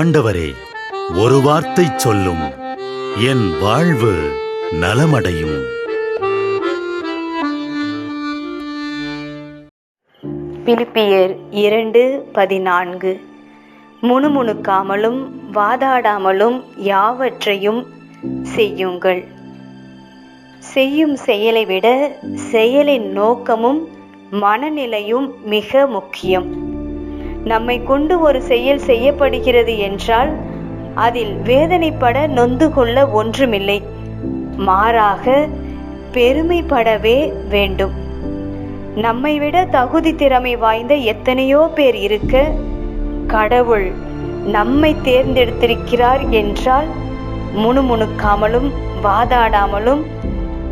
ஆண்டவரே ஒரு வார்த்தை சொல்லும். என் வாழ்வு நலமடையும். பிலிப்பியர் இரண்டு பதினான்கு. முணுமுணுக்காமலும் வாதாடாமலும் யாவற்றையும் செய்யுங்கள். செய்யும் செயலை விட செயலின் நோக்கமும் மனநிலையும் மிக முக்கியம். நம்மை கொண்டு ஒரு செயல் செய்யப்படுகிறது என்றால் அதில் வேதனைப்பட நொந்து கொள்ள ஒன்றுமில்லை. மாறாக பெருமைப்படவே வேண்டும். நம்மை விட தகுதி திறமை வாய்ந்த எத்தனையோ பேர் இருக்க கடவுள் நம்மை தேர்ந்தெடுத்திருக்கிறார் என்றால் முணுமுணுக்காமலும் வாதாடாமலும்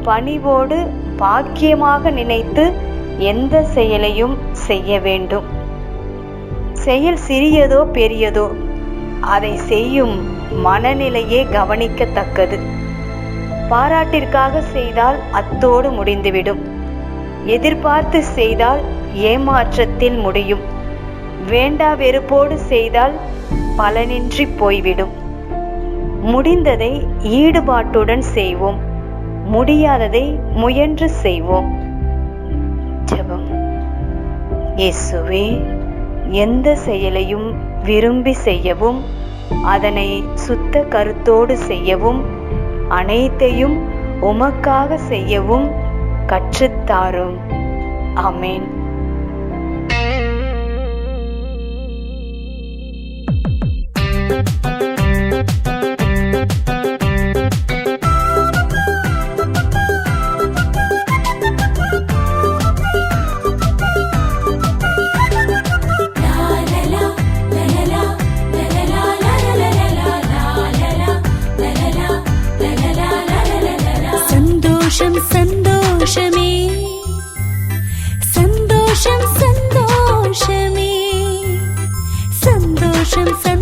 பணிவோடு பாக்கியமாக நினைத்து எந்த செயலையும் செய்ய வேண்டும். செயல் சிறியதோ பெரியதோ அதை செய்யும் மனநிலையே கவனிக்கத்தக்கது. பாராட்டிற்காக செய்தால் அத்தோடு முடிந்துவிடும். எதிர்பார்த்து செய்தால் ஏமாற்றத்தில் முடியும். வேண்டா வெறுப்போடு செய்தால் பலனின்றி போய்விடும். முடிந்ததை ஈடுபாட்டுடன் செய்வோம். முடியாததை முயன்று செய்வோம். ஜெபம். இயேசுவே எந்த செயலையும் விரும்பி செய்யவும் அதனை சுத்த கருத்தோடு செய்யவும் அனைத்தையும் உமக்காக செய்யவும் கற்றுத்தாரும். அமேன் சந்தோஷம். சந்தோஷமே சந்தோஷம் சந்தோஷம்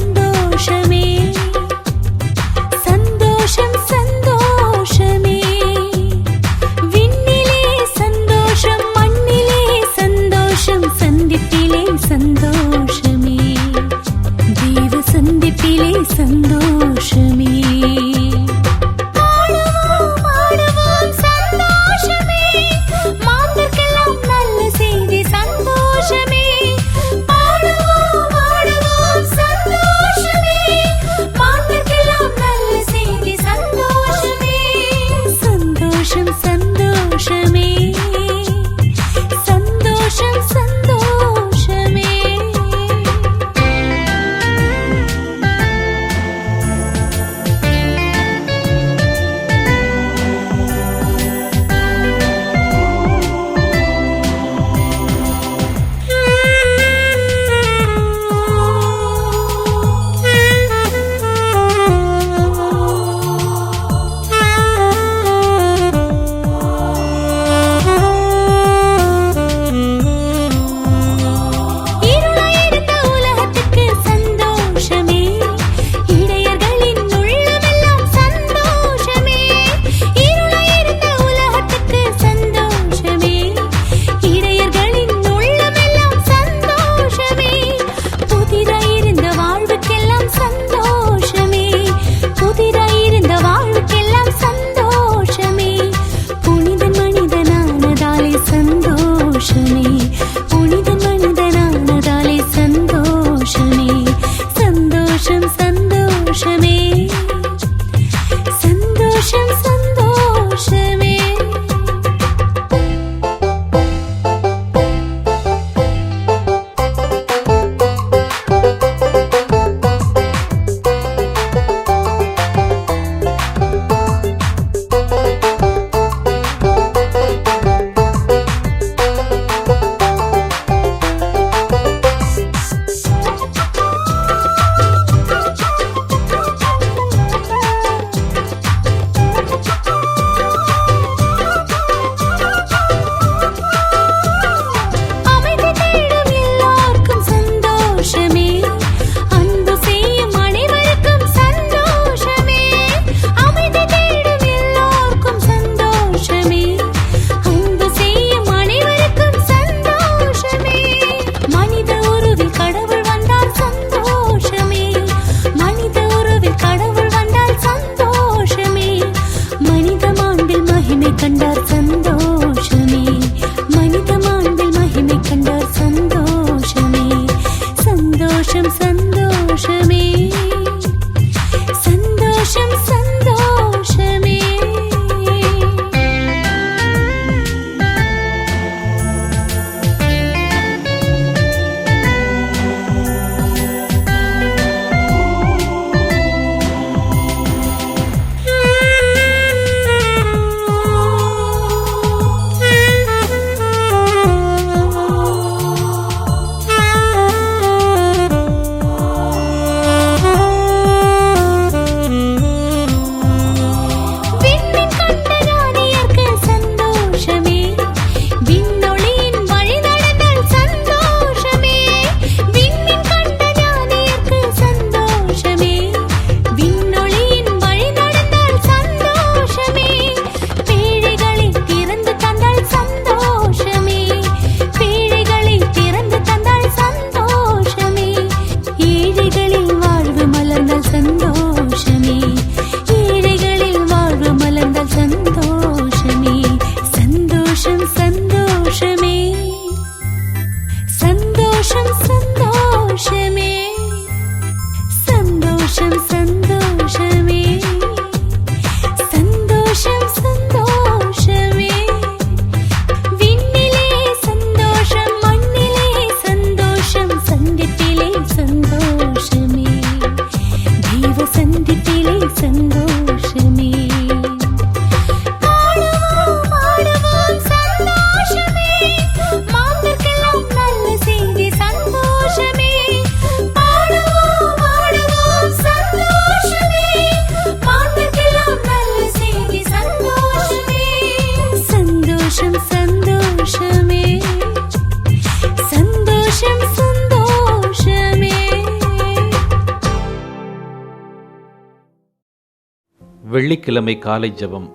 வெள்ளிக்கிழமை காலை ஜெபம்.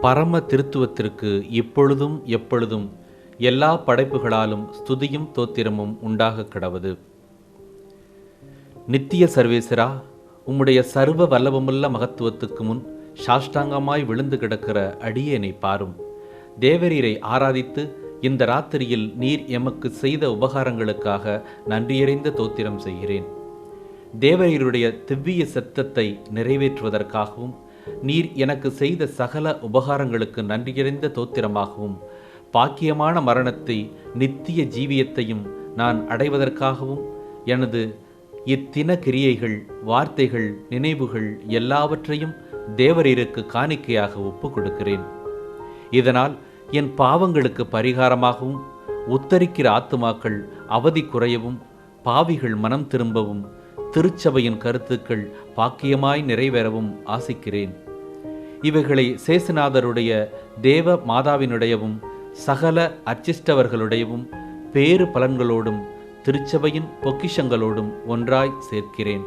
பரம திருத்துவத்திற்கு இப்பொழுதும் எப்பொழுதும் எல்லா படைப்புகளாலும் ஸ்துதியும் தோத்திரமும் உண்டாக கிடவது. நித்திய சர்வேசரா உம்முடைய சர்வ வல்லபமுள்ள மகத்துவத்துக்கு முன் சாஷ்டாங்கமாய் விழுந்து கிடக்கிற அடியேனை பாரும். தேவரீரை ஆராதித்து இந்த ராத்திரியில் நீர் எமக்கு செய்த உபகாரங்களுக்காக நன்றியறிந்த தோத்திரம் செய்கிறேன். தேவரீருடைய திவ்விய சத்தத்தை நிறைவேற்றுவதற்காகவும் நீர் எனக்கு செய்த சகல உபகாரங்களுக்கு நன்றியறிந்த தோத்திரமாகவும் பாக்கியமான மரணத்தை நித்திய ஜீவியத்தையும் நான் அடைவதற்காகவும் எனது இத்தின கிரியைகள் வார்த்தைகள் நினைவுகள் எல்லாவற்றையும் தேவரீருக்கு காணிக்கையாக ஒப்புக் கொடுக்கிறேன் இதனால் என் பாவங்களுக்கு பரிகாரமாகவும் உத்தரிக்கிற ஆத்துமாக்கள் அவதி குறையவும் பாவிகள் மனம் திரும்பவும் திருச்சபையின் கருத்துக்கள் பாக்கியமாய் நிறைவேறவும் ஆசிக்கிறேன். இவைகளை சேசுநாதருடைய தேவ மாதாவினுடையவும் சகல அர்ச்சிஷ்டவர்களுடையவும் பேறு பலன்களோடும் திருச்சபையின் பொக்கிஷங்களோடும் ஒன்றாய் சேர்க்கிறேன்.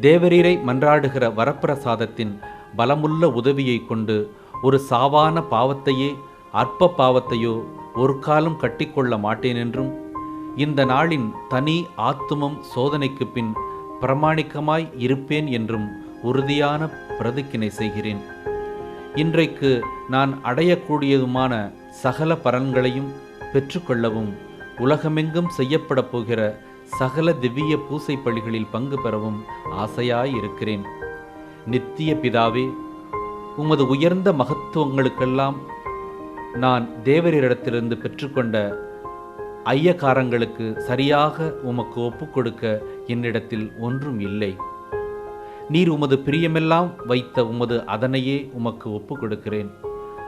தேவரீரை மன்றாடுகிற வரப்பிரசாதத்தின் பலமுள்ள உதவியை கொண்டு ஒரு சாவான பாவத்தையே அற்ப பாவத்தையோ ஒரு காலம் கட்டிக்கொள்ள மாட்டேன் என்றும் இந்த நாளின் தனி ஆத்துமம் சோதனைக்கு பின் பிரமாணிக்கமாய் இருப்பேன் என்றும் உறுதியான பிரதிக்கினை செய்கிறேன். இன்றைக்கு நான் அடையக்கூடியதுமான சகல பலன்களையும் பெற்றுக்கொள்ளவும் உலகமெங்கும் செய்யப்பட போகிற சகல திவ்ய பூசை பள்ளிகளில் பங்கு பெறவும் ஆசையாயிருக்கிறேன். நித்திய பிதாவே உமது உயர்ந்த மகத்துவங்களுக்கெல்லாம் நான் தேவரிடத்திலிருந்து பெற்றுக்கொண்ட ஐயக்காரங்களுக்கு சரியாக உமக்கு ஒப்புக்கொடுக்க என்னிடத்தில் ஒன்றும் இல்லை. நீர் உமது பிரியமெல்லாம் வைத்த உமது அதனையே உமக்கு ஒப்பு கொடுக்கிறேன்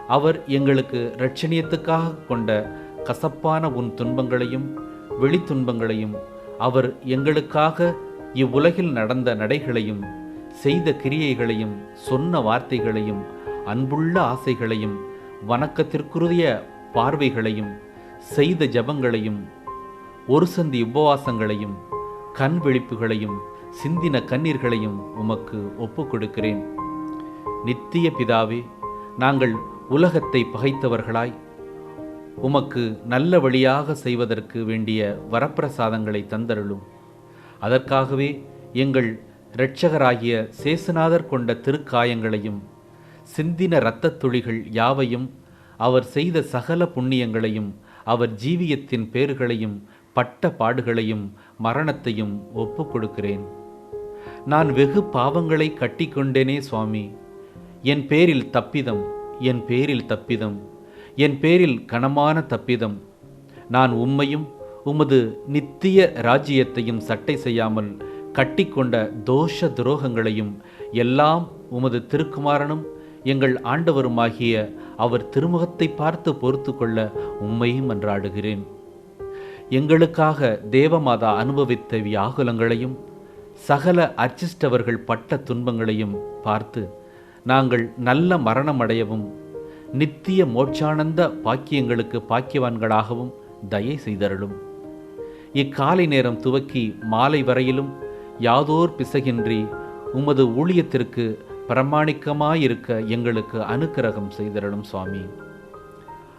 அவர் எங்களுக்கு இரட்சணியத்துக்காக கொண்ட கசப்பான உன் துன்பங்களையும் வெளித்துன்பங்களையும் அவர் எங்களுக்காக இவ்வுலகில் நடந்த நடைகளையும் செய்த கிரியைகளையும் சொன்ன வார்த்தைகளையும் அன்புள்ள ஆசைகளையும் வணக்கத்திற்குரிய பார்வைகளையும் செய்த ஜபங்களையும் ஒரு சந்தி உபவாசங்களையும் கண் விழிப்புகளையும் சிந்தின கண்ணீர்களையும் உமக்கு ஒப்புக் கொடுக்கிறேன் நித்திய பிதாவே நாங்கள் உலகத்தை பகைத்தவர்களாய் உமக்கு நல்ல வழியாக செய்வதற்கு வேண்டிய வரப்பிரசாதங்களை தந்தருளும். அதற்காகவே எங்கள் இரட்சகராகிய சேசுநாதர் கொண்ட திருக்காயங்களையும் சிந்தின இரத்தத் துளிகள் யாவையும் அவர் செய்த சகல புண்ணியங்களையும் அவர் ஜீவியத்தின் பேறுகளையும் பட்ட பாடுகளையும் மரணத்தையும் ஒப்பு கொடுக்கிறேன் நான் வெகு பாவங்களை கட்டிக்கொண்டேனே சுவாமி. என் பேரில் தப்பிதம் என் பேரில் தப்பிதம் என் பேரில் கனமான தப்பிதம். நான் உம்மையும் உமது நித்திய ராஜ்யத்தையும் சட்டை செய்யாமல் கட்டிக்கொண்ட தோஷ துரோகங்களையும் எல்லாம் உமது திருக்குமாரனும் எங்கள் ஆண்டவருமாகிய அவர் திருமுகத்தை பார்த்து பொறுத்து கொள்ள உண்மையும் என்றாடுகிறேன் எங்களுக்காக தேவமாதா அனுபவித்த வியாகுலங்களையும் சகல அர்ச்சிஷ்டவர்கள் பட்ட துன்பங்களையும் பார்த்து நாங்கள் நல்ல மரணமடையவும் நித்திய மோட்சானந்த பாக்கியங்களுக்கு பாக்கியவான்களாகவும் தயை செய்தருளும். இக்காலை நேரம் துவக்கி மாலை வரையிலும் யாதோர் பிசகின்றி உமது ஊழியத்திற்கு பிரமாணிக்கமாயிருக்க எங்களுக்கு அனுக்கிரகம் செய்தருளும் சுவாமி.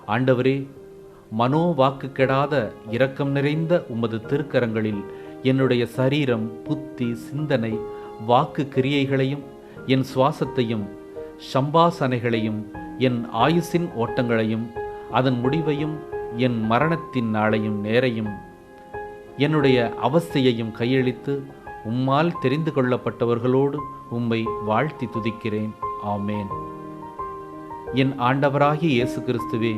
ஆண்டவரே மனோ வாக்கு கெடாத இரக்கம் நிறைந்த உமது திருக்கரங்களில் என்னுடைய சரீரம் புத்தி சிந்தனை வாக்கு கிரியைகளையும் என் சுவாசத்தையும் சம்பாசனைகளையும் என் ஆயுசின் ஓட்டங்களையும் அதன் முடிவையும் என் மரணத்தின் நாளையும் நேரையும் என்னுடைய அவஸ்தையையும் கையளித்து உம்மால் தெரிந்து கொள்ளப்பட்டவர்களோடு உம்மை வாழ்த்தி துதிக்கிறேன். ஆமேன். என் ஆண்டவராகிய இயேசு கிறிஸ்துவே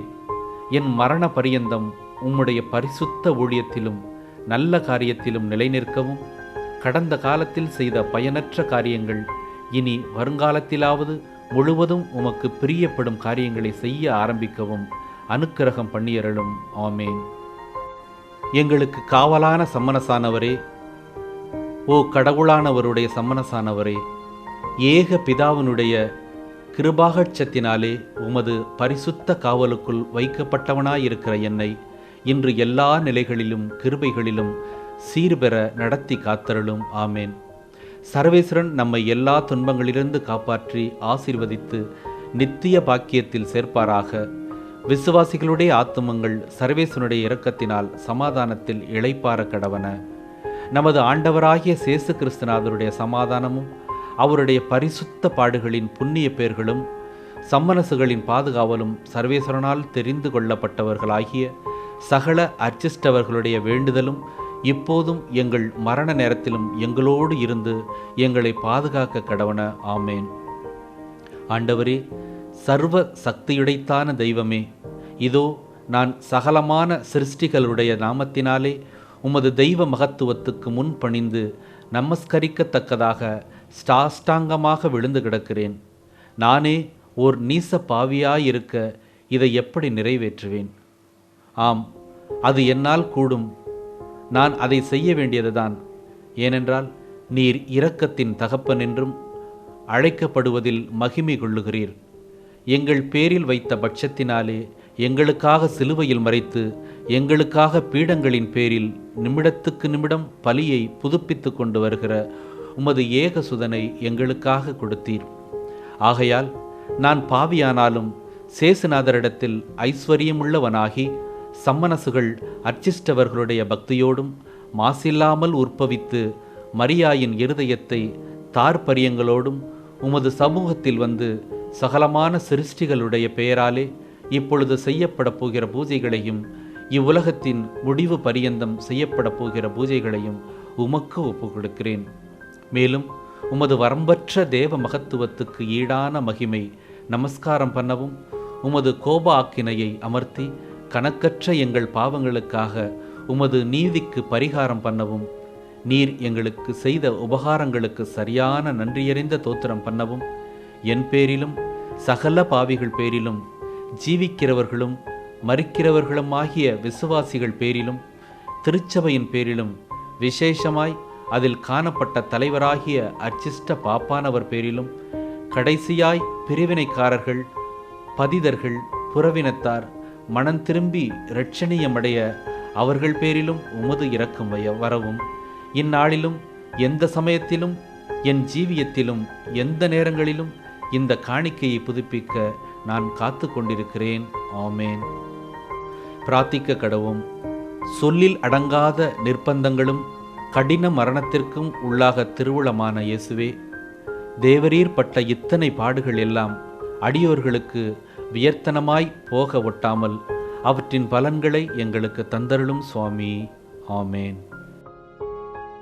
என் மரண பரியந்தம் உம்முடைய பரிசுத்த ஊழியத்திலும் நல்ல காரியத்திலும் நிலைநிற்கவும் கடந்த காலத்தில் செய்த பயனற்ற காரியங்கள் இனி வருங்காலத்திலாவது முழுவதும் உமக்கு பிரியப்படும் காரியங்களை செய்ய ஆரம்பிக்கவும் அனுக்கிரகம் பண்ணியருளும். ஆமேன். எங்களுக்கு காவலான சம்மனசானவரே ஓ கடவுளானவருடைய சம்மனசானவரே ஏக பிதாவினுடைய கிருபாகட்சத்தினாலே உமது பரிசுத்த காவலுக்குள் வைக்கப்பட்டவனாயிருக்கிற என்னை இன்று எல்லா நிலைகளிலும் கிருபைகளிலும் சீர்பெற நடத்தி காத்தருளும். ஆமேன். சர்வேஸ்வரன் நம்மை எல்லா துன்பங்களிலிருந்து காப்பாற்றி ஆசீர்வதித்து நித்திய பாக்கியத்தில் சேர்ப்பாராக. விசுவாசிகளுடைய ஆத்துமங்கள் சர்வேசனுடைய இரக்கத்தினால் சமாதானத்தில் இளைப்பார கடவன. நமது ஆண்டவராகிய சேசு கிறிஸ்துநாதருடைய சமாதானமும் அவருடைய பரிசுத்த பாடுகளின் புண்ணிய பேர்களும் சம்மனசுகளின் பாதுகாவலும் சர்வேஸ்வரனால் தெரிந்து கொள்ளப்பட்டவர்களாகிய சகல அர்ச்சிஸ்டவர்களுடைய வேண்டுதலும் இப்போதும் எங்கள் மரண நேரத்திலும் எங்களோடு இருந்து எங்களை பாதுகாக்க கடவன. ஆமேன். ஆண்டவரே சர்வ சக்தியுடைத்தான தெய்வமே இதோ நான் சகலமான சிருஷ்டிகளுடைய நாமத்தினாலே உமது தெய்வ மகத்துவத்துக்கு முன் பணிந்து நமஸ்கரிக்கத்தக்கதாக ஸ்டாஷ்டாங்கமாக விழுந்து கிடக்கிறேன். நானே ஓர் நீச பாவியாயிருக்க இதை எப்படி நிறைவேற்றுவேன்? ஆம் அது என்னால் கூடும். நான் அதை செய்ய வேண்டியதுதான். ஏனென்றால் நீர் இரக்கத்தின் தகப்பன் என்றும் அழைக்கப்படுவதில் மகிமை கொள்ளுகிறீர். எங்கள் பேரில் வைத்த பட்சத்தினாலே எங்களுக்காக சிலுவையில் மறைத்து எங்களுக்காக பீடங்களின் பேரில் நிமிடத்துக்கு நிமிடம் பலியை புதுப்பித்து கொண்டு வருகிற உமது ஏகசுதனை எங்களுக்காக கொடுத்தீர். ஆகையால் நான் பாவியானாலும் சேசுநாதரிடத்தில் ஐஸ்வர்யமுள்ளவனாகி சம்மனசுகள் அர்ச்சிஷ்டவர்களுடைய பக்தியோடும் மாசில்லாமல் உற்பவித்து மரியாயின் இருதயத்தை தார்பரியங்களோடும் உமது சமூகத்தில் வந்து சகலமான சிருஷ்டிகளுடைய பெயராலே இப்பொழுது செய்யப்பட போகிற பூஜைகளையும் இவ்வுலகத்தின் முடிவு பரியந்தம் செய்யப்பட போகிற பூஜைகளையும் உமக்கு ஒப்புக் கொடுக்கிறேன் மேலும் உமது வரம்பற்ற தேவ மகத்துவத்துக்கு ஈடான மகிமை நமஸ்காரம் பண்ணவும் உமது கோப ஆக்கினையை அமர்த்தி கணக்கற்ற எங்கள் பாவங்களுக்காக உமது நீதிக்கு பரிகாரம் பண்ணவும் நீர் எங்களுக்கு செய்த உபகாரங்களுக்கு சரியான நன்றியறிந்த தோத்திரம் பண்ணவும் என் பேரிலும் சகல பாவிகள் பேரிலும் ஜீவிக்கிறவர்களும் மறிக்கிறவர்களுமாகிய விசுவாசிகள் பேரிலும் திருச்சபையின் பேரிலும் விசேஷமாய் அதில் காணப்பட்ட தலைவராகிய அர்ச்சிஷ்ட பாப்பானவர் பேரிலும் கடைசியாய் பிரிவினைக்காரர்கள் பதிதர்கள் புறவினத்தார் மனம் திரும்பி இரட்சணியமடைய அவர்கள் பேரிலும் உமது இறக்கும் வய வரவும். இந்நாளிலும் எந்த சமயத்திலும் என் ஜீவியத்திலும் எந்த நேரங்களிலும் இந்த காணிக்கையை புதுப்பிக்க நான் காத்து கொண்டிருக்கிறேன். ஆமேன். பிரார்த்திக்க கடவும் சொல்லில் அடங்காத நிர்பந்தங்களும் கடின மரணத்திற்கும் உள்ளாக திருவுளமான இயேசுவே தேவரீர் பட்ட இத்தனை பாடுகள் எல்லாம் அடியோர்களுக்கு வியர்த்தனமாய் போக ஒட்டாமல் அவற்றின் பலன்களை எங்களுக்கு தந்தருளும் சுவாமி. ஆமேன்.